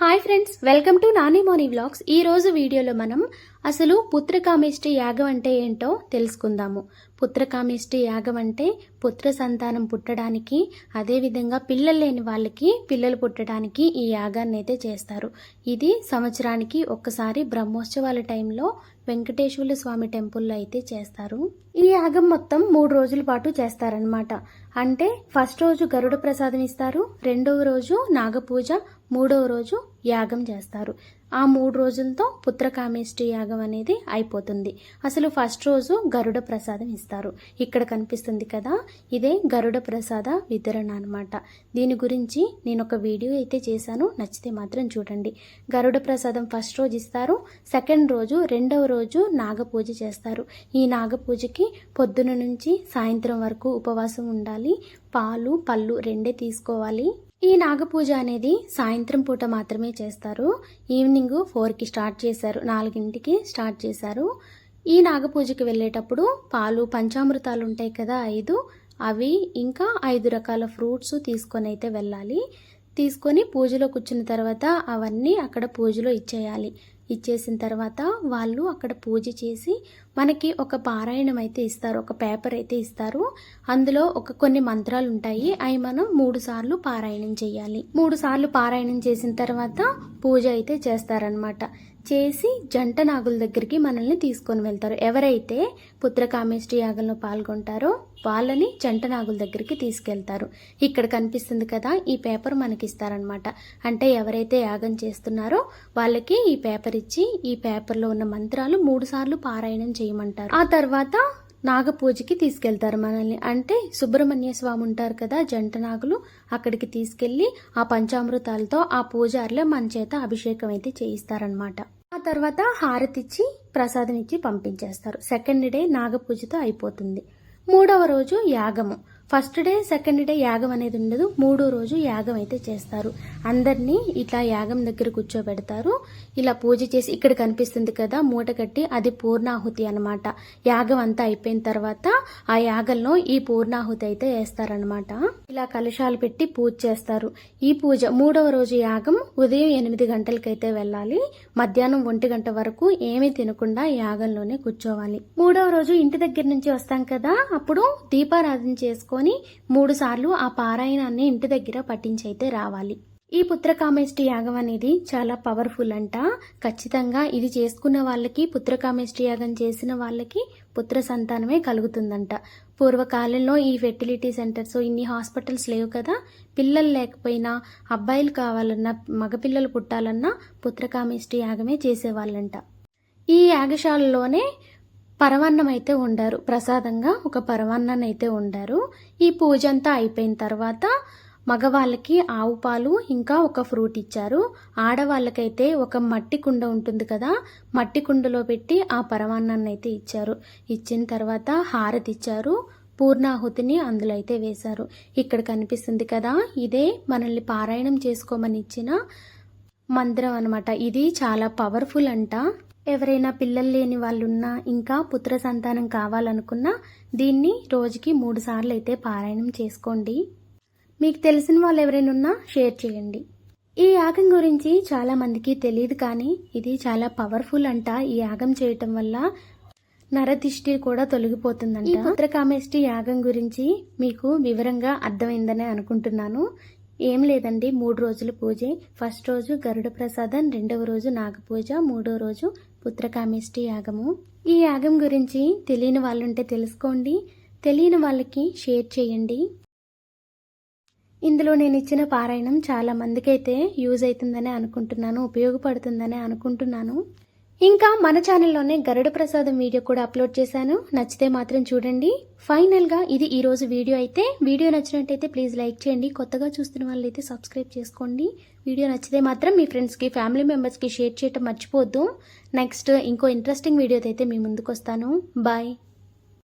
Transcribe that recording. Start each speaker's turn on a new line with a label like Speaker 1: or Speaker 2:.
Speaker 1: Hi friends welcome to Nani Moni vlogs. ఈ రోజు వీడియోలో మనం అసలు పుత్రకామేష్టి యాగం అంటే ఏంటో తెలుసుకుందాము. పుత్రకామేష్టి యాగం అంటే పుత్ర సంతానం పుట్టడానికి అదేవిధంగా పిల్లలు లేని వాళ్ళకి పిల్లలు పుట్టడానికి ఈ యాగాన్ని అయితే చేస్తారు. ఇది సంవత్సరానికి ఒక్కసారి బ్రహ్మోత్సవాల టైంలో వెంకటేశ్వర స్వామి టెంపుల్లో అయితే చేస్తారు. ఈ యాగం మొత్తం మూడు రోజుల పాటు చేస్తారనమాట అంటే ఫస్ట్ రోజు గరుడ ప్రసాదం ఇస్తారు రెండవ రోజు నాగపూజ మూడవ రోజు యాగం చేస్తారు. ఆ మూడు రోజులతో పుత్రకామేష్టి యాగం అనేది అయిపోతుంది. అసలు ఫస్ట్ రోజు గరుడ ప్రసాదం ఇస్తారు. ఇక్కడ కనిపిస్తుంది కదా ఇదే గరుడ ప్రసాద వితరణ అనమాట దీని గురించి నేను ఒక వీడియో అయితే చేశాను నచ్చితే మాత్రం చూడండి. గరుడ ప్రసాదం ఫస్ట్ రోజు ఇస్తారు సెకండ్ రోజు రెండవ రోజు నాగపూజ చేస్తారు. ఈ నాగపూజకి పొద్దున నుంచి సాయంత్రం వరకు ఉపవాసం ఉండాలి. పాలు పళ్ళు రెండే తీసుకోవాలి. ఈ నాగపూజ అనేది సాయంత్రం పూట మాత్రమే చేస్తారు. ఈవినింగ్ ఫోర్కి స్టార్ట్ చేశారు. నాలుగింటికి స్టార్ట్ చేశారు. ఈ నాగపూజకి వెళ్ళేటప్పుడు పాలు పంచామృతాలు ఉంటాయి కదా ఐదు. అవి ఇంకా ఐదు రకాల ఫ్రూట్స్ తీసుకొని అయితే వెళ్ళాలి. తీసుకొని పూజలో కూర్చున్న తర్వాత అవన్నీ అక్కడ పూజలో ఇచ్చేయాలి. ఇచ్చేసిన తర్వాత వాళ్ళు అక్కడ పూజ చేసి మనకి ఒక పారాయణం అయితే ఇస్తారు ఒక పేపర్ అయితే ఇస్తారు. అందులో ఒక కొన్ని మంత్రాలు ఉంటాయి అవి మనం మూడు సార్లు పారాయణం చేయాలి. మూడు సార్లు పారాయణం చేసిన తర్వాత పూజ అయితే చేస్తారనమాట చేసి జంట నాగుల దగ్గరికి మనల్ని తీసుకొని వెళ్తారు. ఎవరైతే పుత్రకామేష్టి యాగంలో పాల్గొంటారో వాళ్ళని జంట నాగుల దగ్గరికి తీసుకెళ్తారు. ఇక్కడ కనిపిస్తుంది కదా ఈ పేపర్ మనకి ఇస్తారనమాట అంటే ఎవరైతే యాగం చేస్తున్నారో వాళ్ళకి ఈ పేపర్ ఇచ్చి ఈ పేపర్లో ఉన్న మంత్రాలు మూడు సార్లు పారాయణం చేయమంటారు. ఆ తర్వాత నాగపూజకి తీసుకెళ్తారు మనల్ని. అంటే సుబ్రహ్మణ్య స్వామి ఉంటారు కదా జంట నాగులు అక్కడికి తీసుకెళ్ళి ఆ పంచామృతాలతో ఆ పూజారిలో మన చేత అభిషేకం అయితే చేయిస్తారనమాట ఆ తర్వాత హారతిచ్చి ప్రసాదం ఇచ్చి పంపించేస్తారు. సెకండ్ డే నాగపూజతో అయిపోతుంది. మూడవ రోజు యాగము. ఫస్ట్ డే సెకండ్ డే యాగం అనేది ఉండదు. మూడో రోజు యాగం అయితే చేస్తారు. అందరినీ ఇట్లా యాగం దగ్గర కూర్చోబెడతారు. ఇలా పూజ చేసి ఇక్కడ కనిపిస్తుంది కదా మూట కట్టి అది పూర్ణాహుతి అనమాట యాగం అంతా అయిపోయిన తర్వాత ఆ యాగంలో ఈ పూర్ణాహుతి అయితే వేస్తారనమాట ఇలా కలుషాలు పెట్టి పూజ చేస్తారు. ఈ పూజ మూడవ రోజు యాగం ఉదయం ఎనిమిది గంటలకైతే వెళ్ళాలి. మధ్యాహ్నం ఒంటి గంట వరకు ఏమీ తినకుండా యాగంలోనే కూర్చోవాలి. మూడవ రోజు ఇంటి దగ్గర నుంచి వస్తాం కదా అప్పుడు దీపారాధన చేసుకొని మూడు సార్లు ఆ పారాయణాన్ని ఇంటి దగ్గర పట్టించైతే రావాలి. ఈ పుత్రకామేష్టి యాగం అనేది చాలా పవర్ఫుల్ అంట. ఖచ్చితంగా ఇది చేసుకున్న వాళ్ళకి పుత్రకామేష్టి యాగం చేసిన వాళ్ళకి పుత్ర సంతానమే కలుగుతుందంట. పూర్వకాలంలో ఈ ఫెర్టిలిటీ సెంటర్స్ ఇన్ని హాస్పిటల్స్ లేవు కదా. పిల్లలు లేకపోయినా అబ్బాయిలు కావాలన్నా మగపిల్లలు పుట్టాలన్నా పుత్రకామేష్టి యాగమే చేసేవాళ్ళంట. ఈ యాగశాలలోనే పరవాన్నం అయితే వండారు ప్రసాదంగా ఒక పరవాన్నాన్ని అయితే వండారు ఈ పూజ అంతా అయిపోయిన తర్వాత మగవాళ్ళకి ఆవు పాలు ఇంకా ఒక ఫ్రూట్ ఇచ్చారు. ఆడవాళ్ళకైతే ఒక మట్టి కుండ ఉంటుంది కదా మట్టి కుండలో పెట్టి ఆ పరమాన్నాన్ని అయితే ఇచ్చారు. ఇచ్చిన తర్వాత హారతి ఇచ్చారు. పూర్ణాహుతిని అందులో అయితే వేశారు. ఇక్కడ కనిపిస్తుంది కదా ఇదే మనల్ని పారాయణం చేసుకోమని ఇచ్చిన మందిరం అనమాట ఇది చాలా పవర్ఫుల్ అంట. ఎవరైనా పిల్లలు లేని వాళ్ళున్నా ఇంకా పుత్ర సంతానం కావాలనుకున్నా దీన్ని రోజుకి మూడు సార్లు అయితే పారాయణం చేసుకోండి. మీకు తెలిసిన వాళ్ళు ఎవరైనా ఉన్నా షేర్ చేయండి. ఈ యాగం గురించి చాలా మందికి తెలియదు కానీ ఇది చాలా పవర్ఫుల్ అంట. ఈ యాగం చేయటం వల్ల నరదిష్టి కూడా తొలగిపోతుందంట. పుత్రకామేష్టి యాగం గురించి మీకు వివరంగా అర్థమైందని అనుకుంటున్నాను. ఏం లేదండి మూడు రోజుల పూజ. ఫస్ట్ రోజు గరుడ ప్రసాదం రెండవ రోజు నాగపూజ మూడో రోజు పుత్రకామిష్టి యాగము. ఈ యాగం గురించి తెలియని వాళ్ళుంటే తెలుసుకోండి. తెలియని వాళ్ళకి షేర్ చేయండి. ఇందులో నేను ఇచ్చిన పారాయణం చాలా మందికైతే యూజ్ అవుతుందని అనుకుంటున్నాను ఉపయోగపడుతుందని అనుకుంటున్నాను. ఇంకా మన ఛానల్లోనే గరుడ ప్రసాదం వీడియో కూడా అప్లోడ్ చేశాను. నచ్చితే మాత్రం చూడండి. ఫైనల్గా ఇది ఈరోజు వీడియో అయితే వీడియో నచ్చినట్టయితే ప్లీజ్ లైక్ చేయండి. కొత్తగా చూస్తున్న వాళ్ళైతే సబ్స్క్రైబ్ చేసుకోండి. వీడియో నచ్చితే మాత్రం మీ ఫ్రెండ్స్కి ఫ్యామిలీ మెంబర్స్కి షేర్ చేయటం మర్చిపోద్దు. నెక్స్ట్ ఇంకో ఇంట్రెస్టింగ్ వీడియోతో అయితే మీ ముందుకు వస్తాను. బాయ్.